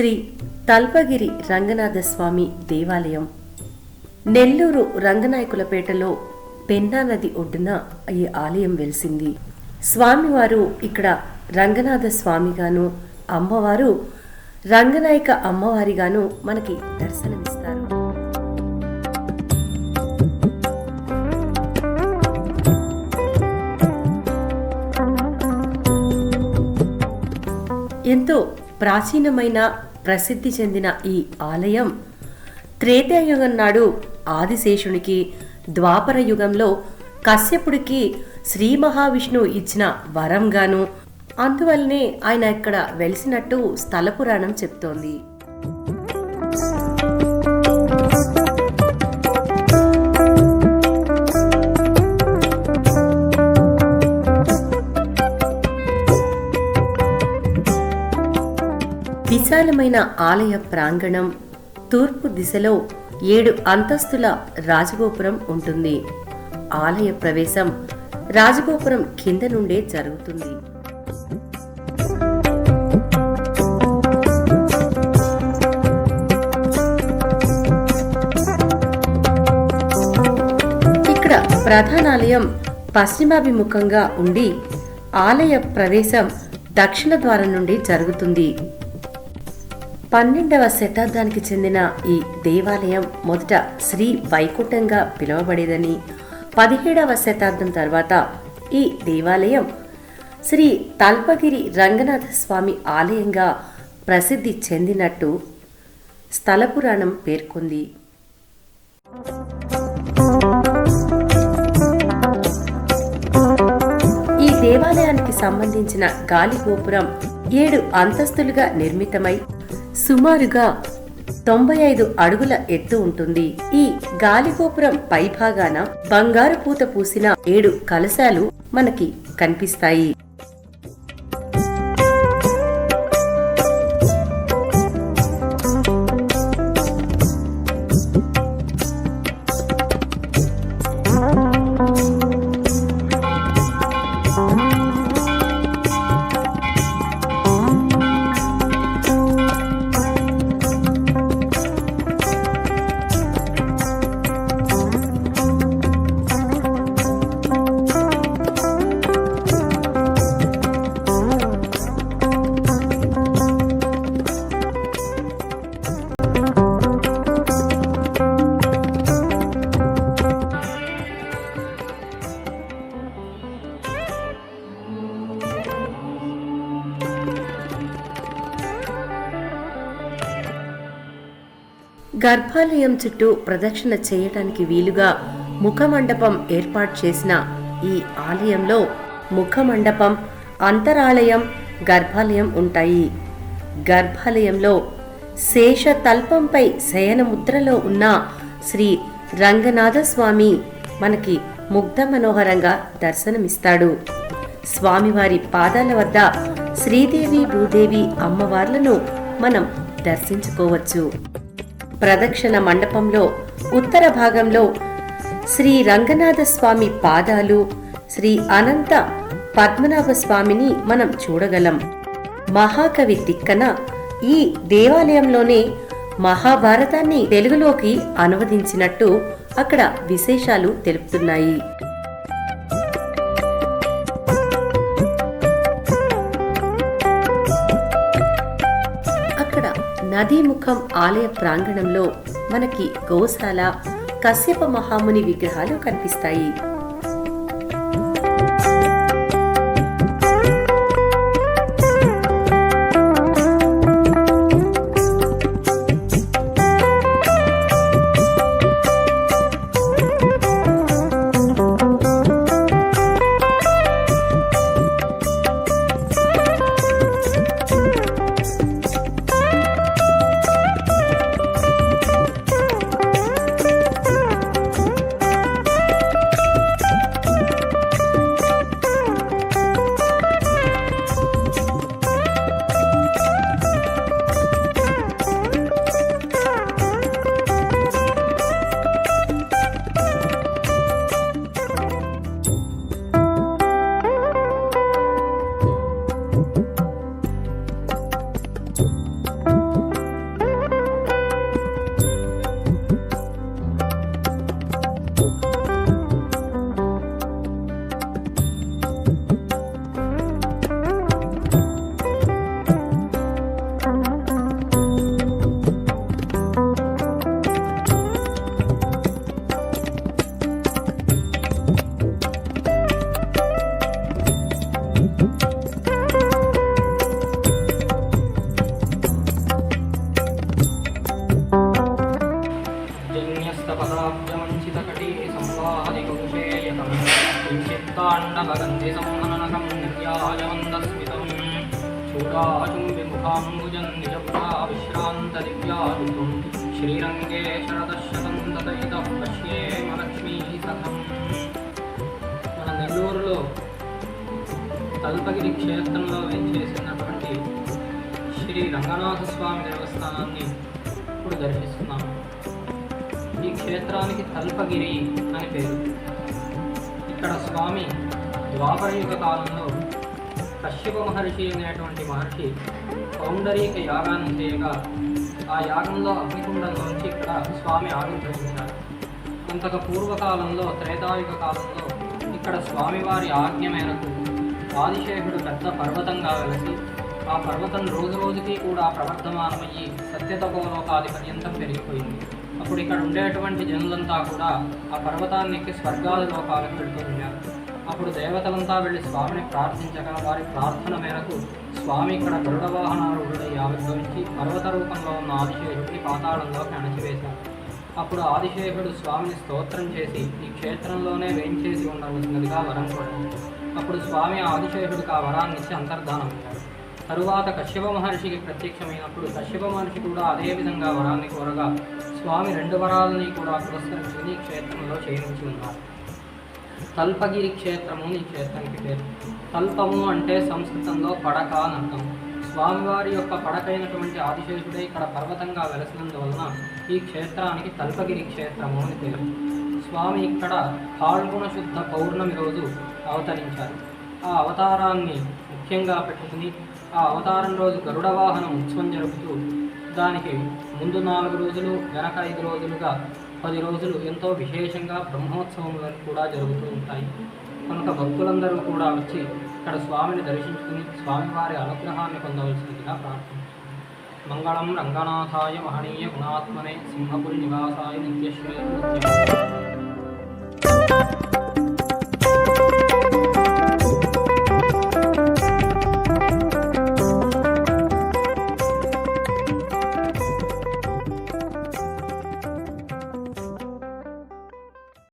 శ్రీ తల్పగిరి రంగనాథ స్వామి దేవాలయం. నెల్లూరు రంగనాయకులపేటలో పెన్నా నది ఒడ్డున ఈ ఆలయం వెలిసింది. స్వామివారు ఇక్కడ రంగనాథ స్వామిగాను అమ్మవారు రంగనాయక అమ్మవారిగాను మనకి దర్శనమిస్తారు. ఎంతో ప్రాచీనమైన ప్రసిద్ధి చెందిన ఈ ఆలయం త్రేతాయుగం నాడు ఆదిశేషునికి ద్వాపర యుగంలో కశ్యపుడికి శ్రీ మహావిష్ణువు ఇచ్చిన వరంగాను. అందువల్లనే ఆయన ఇక్కడ వెలిసినట్టు స్థల పురాణం చెప్తోంది. విశాలమైన ఆలయ ప్రాంగణం తూర్పు దిశలో ఏడు అంతస్తుల రాజగోపురం ఉంటుంది. ఆలయ ప్రవేశం రాజగోపురం కింద నుండే జరుగుతుంది. ఇక్కడ ప్రధానాలయం పశ్చిమాభిముఖంగా ఉండి ఆలయ ప్రవేశం దక్షిణ ద్వారం నుండి జరుగుతుంది. పన్నెండవ శతాబ్దానికి చెందిన ఈ దేవాలయం మొదట శ్రీ వైకుంఠంగా పిలువబడేదని పదిహేడవ శతాబ్దం తర్వాత ఈ దేవాలయం శ్రీ తల్పగిరి రంగనాథ స్వామి ఆలయంగా ప్రసిద్ధి చెందినట్టు స్థల పురాణం పేర్కొంది. ఈ దేవాలయానికి సంబంధించిన గాలి గోపురం ఏడు అంతస్తులుగా నిర్మితమై సుమారుగా తొంభై ఐదు అడుగుల ఎత్తు ఉంటుంది. ఈ గాలిగోపురం పైభాగాన బంగారు పూత పూసిన ఏడు కలశాలు మనకి కనిపిస్తాయి. గర్భాలయం చుట్టూ ప్రదక్షిణ చేయటానికి వీలుగా ముఖమండపం ఏర్పాటు చేసిన ఈ ఆలయంలో ముఖమండపం అంతరాలయం గర్భాలయం ఉంటాయి. గర్భాలయంలో శేష తల్పంపై శయనముద్రలో ఉన్న శ్రీ రంగనాథస్వామి మనకి ముగ్ధ మనోహరంగా దర్శనమిస్తాడు. స్వామివారి పాదాల వద్ద శ్రీదేవి భూదేవి అమ్మవార్లను మనం దర్శించుకోవచ్చు. ప్రదక్షిణ మండపంలో ఉత్తర భాగంలో శ్రీ రంగనాథ స్వామి పాదాలు శ్రీ అనంత పద్మనాభ స్వామిని మనం చూడగలం. మహాకవి తిక్కన ఈ దేవాలయంలోనే మహాభారతాన్ని తెలుగులోకి అనువదించినట్టు అక్కడ విశేషాలు తెలుపుతున్నాయి. నదీముఖం ఆలయ ప్రాంగణంలో మనకి గోశాల కశ్యప మహాముని విగ్రహాలు కనిపిస్తాయి. తాండవగంధిసంహననకం నిర్యాజవంతస్మితం చూడాచుంబిముఖాంబుజం నిజపురా విశ్రాంతదివ్యాదుతం శ్రీరంగే శరదశతం తదైత పశ్యేమలక్ష్మీ సఖం మన నెల్లూరులో తల్పగిరి క్షేత్రంలో వేంచేసినటువంటి శ్రీ రంగనాథ స్వామి దేవస్థానాన్ని ఇప్పుడు దర్శిస్తున్నాము ఈ క్షేత్రానికి తల్పగిరి అని పేరు. ఇక్కడ స్వామి ద్వాపరయుగ కాలంలో కశ్యప మహర్షి అనేటువంటి మహర్షి పౌండరీక యాగాన్ని చేయగా ఆ యాగంలో అగ్నికుండంలోంచి ఇక్కడ స్వామి ఆవిర్భవించారు. కొంతక పూర్వకాలంలో త్రేతాయుగ కాలంలో ఇక్కడ స్వామివారి ఆజ్ఞ మేరకు ఆదిశేషుడు పెద్ద పర్వతంగా వెలసి ఆ పర్వతం రోజు రోజుకి కూడా ప్రవర్ధమానమయ్యి సత్యతపోలోకాది పర్యంతం పెరిగిపోయింది. అప్పుడు ఇక్కడ ఉండేటువంటి జనులంతా కూడా ఆ పర్వతాన్ని ఎక్కి స్వర్గాది లోకాలకు వెళ్తున్నారు అప్పుడు దేవతలంతా వెళ్ళి స్వామిని ప్రార్థించగా వారి ప్రార్థన మేరకు స్వామి ఇక్కడ గరుడ ఉండే ఆవిర్భవించి పర్వత రూపంలో ఉన్న ఆదిశేషుడిని పాతాళంలోకి అణచివేశారు. అప్పుడు ఆదిశేషుడు స్వామిని స్తోత్రం చేసి ఈ క్షేత్రంలోనే వేంచేసి ఉండవలసినదిగా వరం కోరాడు అప్పుడు స్వామి ఆదిశేషుడికి ఆ వరాన్ని ఇచ్చి అంతర్ధానమయ్యాడు తరువాత కశ్యప మహర్షికి ప్రత్యక్షమైనప్పుడు కశ్యప మహర్షి కూడా అదే విధంగా వరాన్ని కోరగా స్వామి రెండు వరాలని కూడా పురస్కరించుకుని ఈ క్షేత్రంలో చేయించి ఉన్నారు. తల్పగిరి క్షేత్రము ఈ క్షేత్రానికి పేరు. తల్పము అంటే సంస్కృతంలో పడక అని అర్థం. స్వామివారి యొక్క పడకైనటువంటి ఆదిశేషుడే ఇక్కడ పర్వతంగా వెలసినందువలన ఈ క్షేత్రానికి తల్పగిరి క్షేత్రము అని పేరు. స్వామి ఇక్కడ పాల్గొన శుద్ధ పౌర్ణమి రోజు అవతరించారు. ఆ అవతారాన్ని ముఖ్యంగా పెట్టుకుని ఆ అవతారం రోజు గరుడ వాహనం ఉత్సవం జరుపుతూ దానికి ముందు నాలుగు రోజులు వెనక ఐదు రోజులుగా పది రోజులు ఎంతో విశేషంగా బ్రహ్మోత్సవములు కూడా జరుగుతూ ఉంటాయి. కనుక భక్తులందరూ కూడా వచ్చి ఇక్కడ స్వామిని దర్శించుకుని స్వామివారి అనుగ్రహాన్ని పొందవలసిందిగా ప్రార్థన మంగళం రంగనాథాయ మహనీయ గుణాత్మనే సింహపురి నివాసాయ నిత్యశ్రీ